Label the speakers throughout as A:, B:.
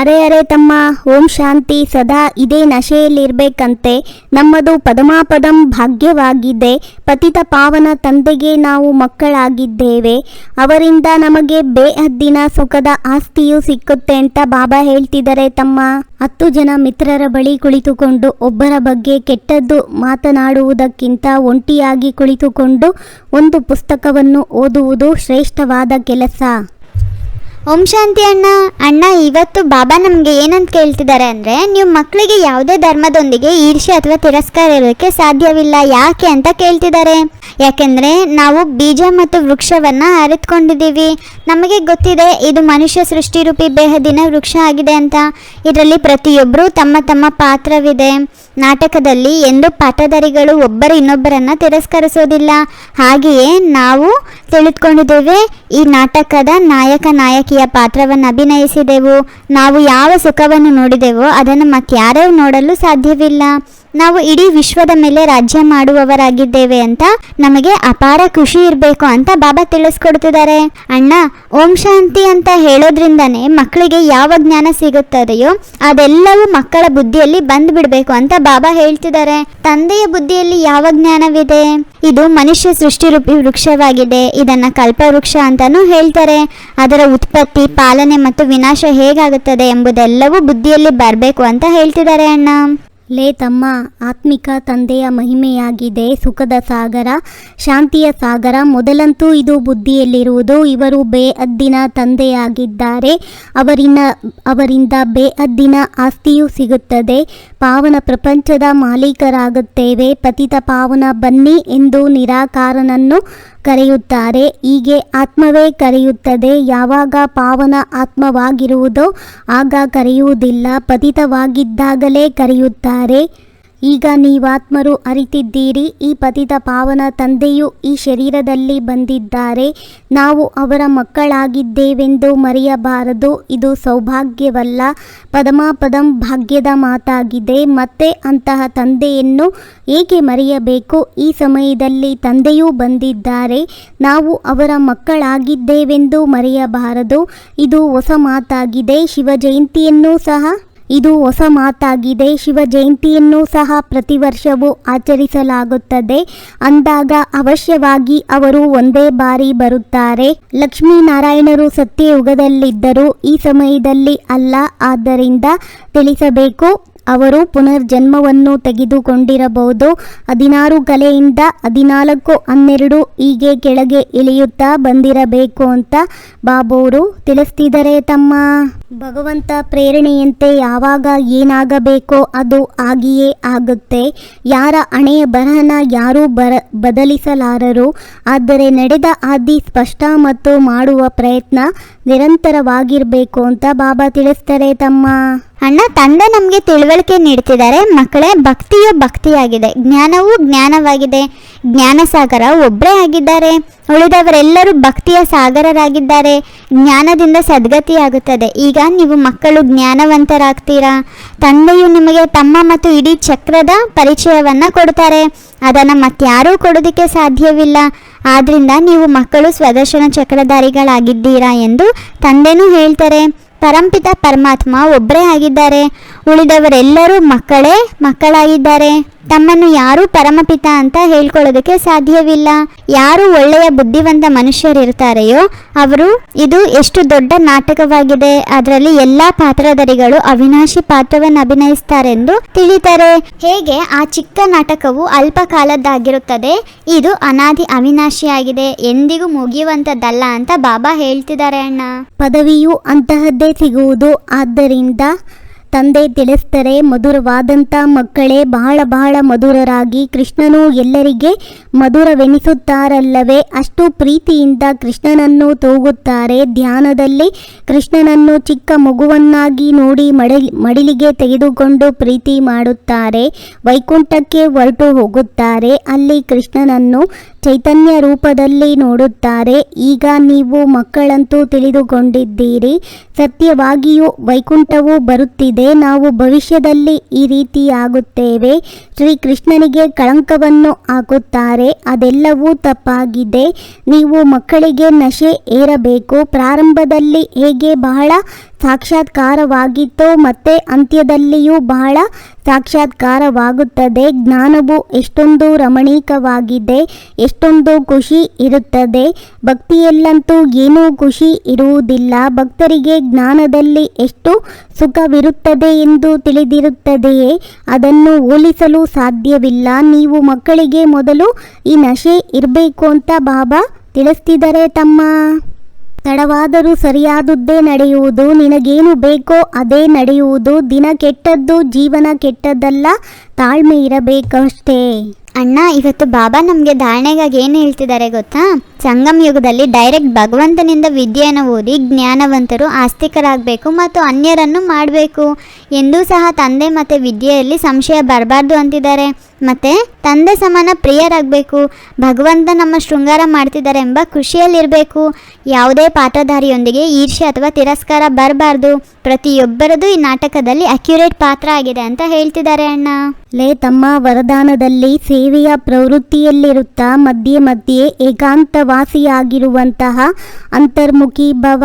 A: ಅರೆ ಅರೆ ತಮ್ಮ, ಓಂ ಶಾಂತಿ ಸದಾ ಇದೇ ನಶೆಯಲ್ಲಿರ್ಬೇಕಂತೆ. ನಮ್ಮದು ಪದಮಾಪದಂ ಭಾಗ್ಯವಾಗಿದೆ. ಪತಿತ ಪಾವನ ತಂದೆಗೆ ನಾವು ಮಕ್ಕಳಾಗಿದ್ದೇವೆ. ಅವರಿಂದ ನಮಗೆ ಬೇಹದ್ದಿನ ಸುಖದ ಆಸ್ತಿಯು ಸಿಕ್ಕುತ್ತೆ ಅಂತ ಬಾಬಾ ಹೇಳ್ತಿದ್ದಾರೆ ತಮ್ಮ. ಹತ್ತು ಜನ ಮಿತ್ರರ ಬಳಿ ಕುಳಿತುಕೊಂಡು ಒಬ್ಬರ ಬಗ್ಗೆ ಕೆಟ್ಟದ್ದು ಮಾತನಾಡುವುದಕ್ಕಿಂತ ಒಂಟಿಯಾಗಿ ಕುಳಿತುಕೊಂಡು ಒಂದು ಪುಸ್ತಕವನ್ನು ಓದುವುದು ಶ್ರೇಷ್ಠವಾದ ಕೆಲಸ.
B: ಓಂ ಶಾಂತಿ ಅಣ್ಣ. ಅಣ್ಣ, ಇವತ್ತು ಬಾಬಾ ನಮಗೆ ಏನಂತ ಕೇಳ್ತಿದ್ದಾರೆ ಅಂದರೆ, ನೀವು ಮಕ್ಕಳಿಗೆ ಯಾವುದೇ ಧರ್ಮದೊಂದಿಗೆ ಈರ್ಷೆ ಅಥವಾ ತಿರಸ್ಕಾರ ಇರೋಕ್ಕೆ ಸಾಧ್ಯವಿಲ್ಲ. ಯಾಕೆ ಅಂತ ಕೇಳ್ತಿದ್ದಾರೆ. ಯಾಕೆಂದರೆ, ನಾವು ಬೀಜ ಮತ್ತು ವೃಕ್ಷವನ್ನು ಅರಿತುಕೊಂಡಿದ್ದೀವಿ. ನಮಗೆ ಗೊತ್ತಿದೆ, ಇದು ಮನುಷ್ಯ ಸೃಷ್ಟಿರೂಪಿ ಬೇಹದಿನ ವೃಕ್ಷ ಆಗಿದೆ ಅಂತ. ಇದರಲ್ಲಿ ಪ್ರತಿಯೊಬ್ಬರೂ ತಮ್ಮ ತಮ್ಮ ಪಾತ್ರವಿದೆ. ನಾಟಕದಲ್ಲಿ ಎಂದು ಪಾತ್ರಧಾರಿಗಳು ಒಬ್ಬರು ಇನ್ನೊಬ್ಬರನ್ನು ತಿರಸ್ಕರಿಸೋದಿಲ್ಲ. ಹಾಗೆಯೇ ನಾವು ತಿಳಿದುಕೊಂಡಿದ್ದೇವೆ, ಈ ನಾಟಕದ ನಾಯಕ ನಾಯಕಿಯ ಪಾತ್ರವನ್ನು ಅಭಿನಯಿಸಿದೆವು. ನಾವು ಯಾವ ಸುಖವನ್ನು ನೋಡಿದೆವೋ ಅದನ್ನು ಮತ್ತಾರೂ ನೋಡಲು ಸಾಧ್ಯವಿಲ್ಲ. ನಾವು ಇಡೀ ವಿಶ್ವದ ಮೇಲೆ ರಾಜ್ಯ ಮಾಡುವವರಾಗಿದ್ದೇವೆ ಅಂತ ನಮಗೆ ಅಪಾರ ಖುಷಿ ಇರಬೇಕು ಅಂತ ಬಾಬಾ ತಿಳಿಸ್ಕೊಡ್ತಿದ್ದಾರೆ. ಅಣ್ಣ, ಓಂ ಶಾಂತಿ ಅಂತ ಹೇಳೋದ್ರಿಂದನೇ ಮಕ್ಕಳಿಗೆ ಯಾವ ಜ್ಞಾನ ಸಿಗುತ್ತದೆಯೋ ಅದೆಲ್ಲವೂ ಮಕ್ಕಳ ಬುದ್ಧಿಯಲ್ಲಿ ಬಂದು ಬಿಡಬೇಕು ಅಂತ ಬಾಬಾ ಹೇಳ್ತಿದ್ದಾರೆ. ತಂದೆಯ ಬುದ್ಧಿಯಲ್ಲಿ ಯಾವ ಜ್ಞಾನವಿದೆ? ಇದು ಮನುಷ್ಯ ಸೃಷ್ಟಿರೂಪಿ ವೃಕ್ಷವಾಗಿದೆ, ಇದನ್ನ ಕಲ್ಪವೃಕ್ಷ ಅಂತಾನೂ ಹೇಳ್ತಾರೆ. ಅದರ ಉತ್ಪತ್ತಿ, ಪಾಲನೆ ಮತ್ತು ವಿನಾಶ ಹೇಗಾಗುತ್ತದೆ ಎಂಬುದೆಲ್ಲವೂ ಬುದ್ಧಿಯಲ್ಲಿ ಬರಬೇಕು ಅಂತ ಹೇಳ್ತಿದ್ದಾರೆ ಅಣ್ಣ.
A: ಲೇ ತಮ್ಮ, ಆತ್ಮಿಕ ತಂದೆಯ ಮಹಿಮೆಯಾಗಿದೆ. ಸುಖದ ಸಾಗರ, ಶಾಂತಿಯ ಸಾಗರ. ಮೊದಲಂತೂ ಇದು ಬುದ್ಧಿಯಲ್ಲಿರುವುದು. ಇವರು ಬೇಅದ್ದಿನ ತಂದೆಯಾಗಿದ್ದಾರೆ. ಅವರಿನ, ಅವರಿಂದ ಬೇಅದ್ದಿನ ಆಸ್ತಿಯೂ ಸಿಗುತ್ತದೆ. ಪಾವನ ಪ್ರಪಂಚದ ಮಾಲೀಕರಾಗುತ್ತೇವೆ. ಪತಿತ ಪಾವನ ಬನ್ನಿ ಎಂದು ನಿರಾಕಾರನನ್ನು ಕರೆಯುತ್ತಾರೆ. ಹೀಗೆ ಆತ್ಮವೇ ಕರೆಯುತ್ತದೆ. ಯಾವಾಗ ಪಾವನ ಆತ್ಮವಾಗಿರುವುದೋ ಆಗ ಕರೆಯುವುದಿಲ್ಲ. ಪತಿತವಾಗಿದ್ದಾಗಲೇ ಕರೆಯುತ್ತಾರೆ. ಈಗ ನೀವಾತ್ಮರು ಅರಿತಿದ್ದೀರಿ, ಈ ಪತಿತ ಪಾವನ ತಂದೆಯು ಈ ಶರೀರದಲ್ಲಿ ಬಂದಿದ್ದಾರೆ. ನಾವು ಅವರ ಮಕ್ಕಳಾಗಿದ್ದೇವೆಂದು ಮರೆಯಬಾರದು, ಇದು ಸೌಭಾಗ್ಯವಲ್ಲ. ಪದಮಾಪದಂ ಭಾಗ್ಯದ ಮಾತಾಗಿದೆ, ಮತ್ತೆ ಅಂತಹ ತಂದೆಯನ್ನು ಏಕೆ ಮರೆಯಬೇಕು? ಈ ಸಮಯದಲ್ಲಿ ತಂದೆಯೂ ಬಂದಿದ್ದಾರೆ, ನಾವು ಅವರ ಮಕ್ಕಳಾಗಿದ್ದೇವೆಂದು ಮರೆಯಬಾರದು, ಇದು ಹೊಸ ಮಾತಾಗಿದೆ. ಶಿವ ಜಯಂತಿಯನ್ನೂ ಸಹ ಇದು ಹೊಸ ಮಾತಾಗಿದೆ. ಶಿವ ಜಯಂತಿಯನ್ನು ಸಹ ಪ್ರತಿ ವರ್ಷವೂ ಆಚರಿಸಲಾಗುತ್ತದೆ. ಅಂದಾಗ ಅವಶ್ಯವಾಗಿ ಅವರು ಒಂದೇ ಬಾರಿ ಬರುತ್ತಾರೆ. ಲಕ್ಷ್ಮೀನಾರಾಯಣರು ಸತ್ಯಯುಗದಲ್ಲಿದ್ದರು ಈ ಸಮಯದಲ್ಲಿ ಅಲ್ಲ. ಆದ್ದರಿಂದ ತಿಳಿಸಬೇಕು. ಅವರು ಪುನರ್ಜನ್ಮವನ್ನು ತೆಗೆದುಕೊಂಡಿರಬಹುದು. ಹದಿನಾರು ಕಲೆಯಿಂದ ಹದಿನಾಲ್ಕು ಹನ್ನೆರಡು ಹೀಗೆ ಕೆಳಗೆ ಇಳಿಯುತ್ತಾ ಬಂದಿರಬೇಕು ಅಂತ ಬಾಬೋರು ತಿಳಿಸ್ತಿದ್ದಾರೆ ತಮ್ಮ. ಭಗವಂತ ಪ್ರೇರಣೆಯಂತೆ ಯಾವಾಗ ಏನಾಗಬೇಕೋ ಅದು ಆಗಿಯೇ ಆಗುತ್ತೆ. ಯಾರ ಹಣೆಯ ಬರಹನ ಯಾರೂ ಬರ, ಬದಲಿಸಲಾರರು. ಆದರೆ ನಡೆದ ಆದಿ ಸ್ಪಷ್ಟ ಮತ್ತು ಮಾಡುವ ಪ್ರಯತ್ನ ನಿರಂತರವಾಗಿರಬೇಕು ಅಂತ ಬಾಬಾ ತಿಳಿಸ್ತಾರೆ ತಮ್ಮ.
B: ಅಣ್ಣ, ತಂದೆ ನಮಗೆ ತಿಳುವಳಿಕೆ ನೀಡ್ತಿದ್ದಾರೆ. ಮಕ್ಕಳೇ, ಭಕ್ತಿಯು ಭಕ್ತಿಯಾಗಿದೆ. ಜ್ಞಾನವೂ ಜ್ಞಾನವಾಗಿದೆ. ಜ್ಞಾನಸಾಗರ ಒಬ್ಬರೇ ಆಗಿದ್ದಾರೆ. ಉಳಿದವರೆಲ್ಲರೂ ಭಕ್ತಿಯ ಸಾಗರರಾಗಿದ್ದಾರೆ. ಜ್ಞಾನದಿಂದ ಸದ್ಗತಿಯಾಗುತ್ತದೆ. ಈಗ ನೀವು ಮಕ್ಕಳು ಜ್ಞಾನವಂತರಾಗ್ತೀರಾ? ತಂದೆಯು ನಿಮಗೆ ತಮ್ಮ ಮತ್ತು ಇಡೀ ಚಕ್ರದ ಪರಿಚಯವನ್ನು ಕೊಡ್ತಾರೆ ಅದನ್ನು ಮತ್ತಾರೂ ಕೊಡೋದಕ್ಕೆ ಸಾಧ್ಯವಿಲ್ಲ. ಆದ್ದರಿಂದ ನೀವು ಮಕ್ಕಳು ಸ್ವದರ್ಶನ ಚಕ್ರಧಾರಿಗಳಾಗಿದ್ದೀರಾ ಎಂದು ತಂದೆನೂ ಹೇಳ್ತಾರೆ. ಪರಂಪಿತ ಪರಮಾತ್ಮ ಒಬ್ಬರೇ ಆಗಿದ್ದಾರೆ. ಉಳಿದವರೆಲ್ಲರೂ ಮಕ್ಕಳೇ ಮಕ್ಕಳಾಗಿದ್ದಾರೆ. ತಮ್ಮನ್ನು ಯಾರೂ ಪರಮಪಿತ ಅಂತ ಹೇಳ್ಕೊಳ್ಳೋದಕ್ಕೆ ಸಾಧ್ಯವಿಲ್ಲ. ಯಾರು ಒಳ್ಳೆಯ ಬುದ್ಧಿವಂತ ಮನುಷ್ಯರಿರ್ತಾರೆಯೋ ಅವರು ಇದು ಎಷ್ಟು ದೊಡ್ಡ ನಾಟಕವಾಗಿದೆ. ಅದರಲ್ಲಿ ಎಲ್ಲಾ ಪಾತ್ರಧಾರಿಗಳು ಅವಿನಾಶಿ ಪಾತ್ರವನ್ನು ಅಭಿನಯಿಸ್ತಾರೆಂದು ತಿಳಿತಾರೆ ಹೇಗೆ ಆ ಚಿಕ್ಕ ನಾಟಕವು ಅಲ್ಪ ಕಾಲದ್ದಾಗಿರುತ್ತದೆ ಇದು ಅನಾದಿ ಅವಿನಾಶಿಯಾಗಿದೆ. ಎಂದಿಗೂ ಮುಗಿಯುವಂತದ್ದಲ್ಲ ಅಂತ ಬಾಬಾ ಹೇಳ್ತಿದ್ದಾರೆ ಅಣ್ಣ.
A: ಪದವಿಯು ಅಂತಹದ್ದೇ ಸಿಗುವುದು. ಆದ್ದರಿಂದ ತಂದೆ ತಿಳಿಸ್ತಾರೆ ಮಧುರವಾದಂಥ ಮಕ್ಕಳೇ ಬಹಳ ಬಹಳ ಮಧುರರಾಗಿ ಕೃಷ್ಣನು ಎಲ್ಲರಿಗೆ ಮಧುರವೆನಿಸುತ್ತಾರಲ್ಲವೇ? ಅಷ್ಟು ಪ್ರೀತಿಯಿಂದ ಕೃಷ್ಣನನ್ನು ತೂಗುತ್ತಾರೆ. ಧ್ಯಾನದಲ್ಲಿ ಕೃಷ್ಣನನ್ನು ಚಿಕ್ಕ ಮಗುವನ್ನಾಗಿ ನೋಡಿ ಮಡಿ, ಮಡಿಲಿಗೆ ತೆಗೆದುಕೊಂಡು ಪ್ರೀತಿ ಮಾಡುತ್ತಾರೆ. ವೈಕುಂಠಕ್ಕೆ ಹೊರಟು ಹೋಗುತ್ತಾರೆ. ಅಲ್ಲಿ ಕೃಷ್ಣನನ್ನು ಚೈತನ್ಯ ರೂಪದಲ್ಲಿ ನೋಡುತ್ತಾರೆ. ಈಗ ನೀವು ಮಕ್ಕಳಂತೂ ತಿಳಿದುಕೊಂಡಿದ್ದೀರಿ. ಸತ್ಯವಾಗಿಯೂ ವೈಕುಂಠವು ಬರುತ್ತಿದೆ. ನಾವು ಭವಿಷ್ಯದಲ್ಲಿ ಈ ರೀತಿಯಾಗುತ್ತೇವೆ ಶ್ರೀಕೃಷ್ಣನಿಗೆ ಕಳಂಕವನ್ನು ಹಾಕುತ್ತಾರೆ. ಅದೆಲ್ಲವೂ ತಪ್ಪಾಗಿದೆ. ನೀವು ಮಕ್ಕಳಿಗೆ ನಶೆ ಏರಬೇಕು. ಪ್ರಾರಂಭದಲ್ಲಿ ಹೇಗೆ ಬಹಳ ಸಾಕ್ಷಾತ್ಕಾರವಾಗಿತ್ತೋ ಮತ್ತೆ ಅಂತ್ಯದಲ್ಲಿಯೂ ಬಹಳ ಸಾಕ್ಷಾತ್ಕಾರವಾಗುತ್ತದೆ. ಜ್ಞಾನವು ಎಷ್ಟೊಂದು ರಮಣೀಕವಾಗಿದೆ, ಎಷ್ಟೊಂದು ಖುಷಿ ಇರುತ್ತದೆ. ಭಕ್ತಿಯಲ್ಲಂತೂ ಏನೂ ಖುಷಿ ಇರುವುದಿಲ್ಲ. ಭಕ್ತರಿಗೆ ಜ್ಞಾನದಲ್ಲಿ ಎಷ್ಟು ಸುಖವಿರುತ್ತದೆ ಎಂದು ತಿಳಿದಿರುತ್ತದೆಯೇ? ಅದನ್ನು ಹೋಲಿಸಲು ಸಾಧ್ಯವಿಲ್ಲ. ನೀವು ಮಕ್ಕಳಿಗೆ ಮೊದಲು ಈ ನಶೆ ಇರಬೇಕು ಅಂತ ಬಾಬಾ ತಿಳಿಸ್ತಿದ್ದಾರೆ ತಮ್ಮ ತಡವಾದರೂ ಸರಿಯಾದುದ್ದೇ ನಡೆಯುವುದು, ನಿನಗೇನು ಬೇಕೋ ಅದೇ ನಡೆಯುವುದು. ದಿನ ಕೆಟ್ಟದ್ದು, ಜೀವನ ಕೆಟ್ಟದ್ದಲ್ಲ, ತಾಳ್ಮೆ ಇರಬೇಕಷ್ಟೇ.
B: ಅಣ್ಣ, ಇವತ್ತು ಬಾಬಾ ನಮಗೆ ಧಾರಣೆಗಾಗಿ ಏನು ಹೇಳ್ತಿದ್ದಾರೆ ಗೊತ್ತಾ? ಸಂಗಮ್ ಯುಗದಲ್ಲಿ ಡೈರೆಕ್ಟ್ ಭಗವಂತನಿಂದ ವಿದ್ಯೆಯನ್ನು ಓದಿ ಜ್ಞಾನವಂತರು ಆಸ್ತಿಕರಾಗಬೇಕು ಮತ್ತು ಅನ್ಯರನ್ನು ಮಾಡಬೇಕು. ಎಂದೂ ಸಹ ತಂದೆ ಮತ್ತು ವಿದ್ಯೆಯಲ್ಲಿ ಸಂಶಯ ಬರಬಾರ್ದು ಅಂತಿದ್ದಾರೆ. ಮತ್ತು ತಂದೆ ಸಮಾನ ಪ್ರಿಯರಾಗಬೇಕು. ಭಗವಂತ ನಮ್ಮ ಶೃಂಗಾರ ಮಾಡ್ತಿದ್ದಾರೆ ಎಂಬ ಖುಷಿಯಲ್ಲಿರಬೇಕು. ಯಾವುದೇ ಪಾತ್ರಧಾರಿಯೊಂದಿಗೆ ಈರ್ಷೆ ಅಥವಾ ತಿರಸ್ಕಾರ ಬರಬಾರ್ದು. ಪ್ರತಿಯೊಬ್ಬರದು ಈ ನಾಟಕದಲ್ಲಿ ಅಕ್ಯುರೇಟ್ ಪಾತ್ರ ಆಗಿದೆ ಅಂತ ಹೇಳ್ತಿದ್ದಾರೆ ಅಣ್ಣ.
A: ಲೇ ತಮ್ಮ ವರದಾನದಲ್ಲಿ ಸೇವೆಯ ಪ್ರವೃತ್ತಿಯಲ್ಲಿರುತ್ತಾ ಮಧ್ಯೆ ಮಧ್ಯೆ ಏಕಾಂತವಾಸಿಯಾಗಿರುವಂತಹ ಅಂತರ್ಮುಖಿ ಭವ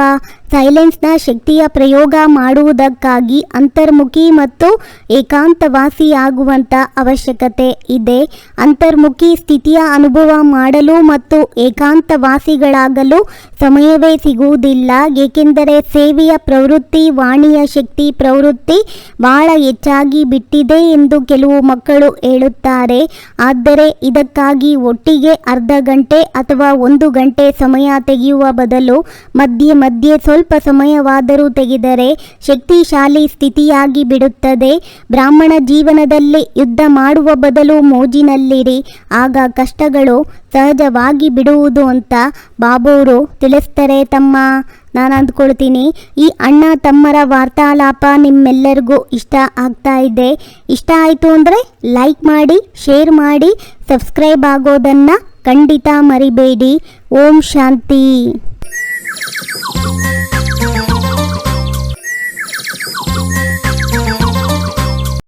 A: ಸೈಲೆನ್ಸ್ನ ಶಕ್ತಿಯ ಪ್ರಯೋಗ ಮಾಡುವುದಕ್ಕಾಗಿ ಅಂತರ್ಮುಖಿ ಮತ್ತು ಏಕಾಂತವಾಸಿಯಾಗುವಂಥ ಅವಶ್ಯಕತೆ ಇದೆ. ಅಂತರ್ಮುಖಿ ಸ್ಥಿತಿಯ ಅನುಭವ ಮಾಡಲು ಮತ್ತು ಏಕಾಂತವಾಸಿಗಳಾಗಲು ಸಮಯವೇ ಸಿಗುವುದಿಲ್ಲ. ಏಕೆಂದರೆ ಸೇವೆಯ ಪ್ರವೃತ್ತಿ, ವಾಣಿಯ ಶಕ್ತಿ ಪ್ರವೃತ್ತಿ ಬಹಳ ಹೆಚ್ಚಾಗಿ ಬಿಟ್ಟಿದೆ ಎಂದು ಕೆಲವು ಮಕ್ಕಳು ಹೇಳುತ್ತಾರೆ. ಆದರೆ ಇದಕ್ಕಾಗಿ ಒಟ್ಟಿಗೆ ಅರ್ಧ ಗಂಟೆ ಅಥವಾ ಒಂದು ಗಂಟೆ ಸಮಯ ತೆಗೆಯುವ ಬದಲು ಮಧ್ಯೆ ಮಧ್ಯೆ ಸ್ವಲ್ಪ ಸಮಯವಾದರೂ ತೆಗೆದರೆ ಶಕ್ತಿಶಾಲಿ ಸ್ಥಿತಿಯಾಗಿ ಬಿಡುತ್ತದೆ. ಬ್ರಾಹ್ಮಣ ಜೀವನದಲ್ಲಿ ಯುದ್ಧ ಮಾಡುವ ಬದಲು ಮೋಜಿನಲ್ಲಿರಿ. ಆಗ ಕಷ್ಟಗಳು ಸಹಜವಾಗಿ ಬಿಡುವುದು ಅಂತ ಬಾಬೋರು ತಿಳಿಸ್ತಾರೆ ತಮ್ಮ. ನಾನು ಅಂದ್ಕೊಳ್ತೀನಿ ಈ ಅಣ್ಣ ತಮ್ಮರ ವಾರ್ತಾಲಾಪ ನಿಮ್ಮೆಲ್ಲರಿಗೂ ಇಷ್ಟ ಆಗ್ತಾ ಇದೆ. ಇಷ್ಟ ಆಯಿತು ಅಂದರೆ ಲೈಕ್ ಮಾಡಿ, ಶೇರ್ ಮಾಡಿ, ಸಬ್ಸ್ಕ್ರೈಬ್ ಆಗೋದನ್ನು ಖಂಡಿತ ಮರಿಬೇಡಿ. ಓಂ ಶಾಂತಿ.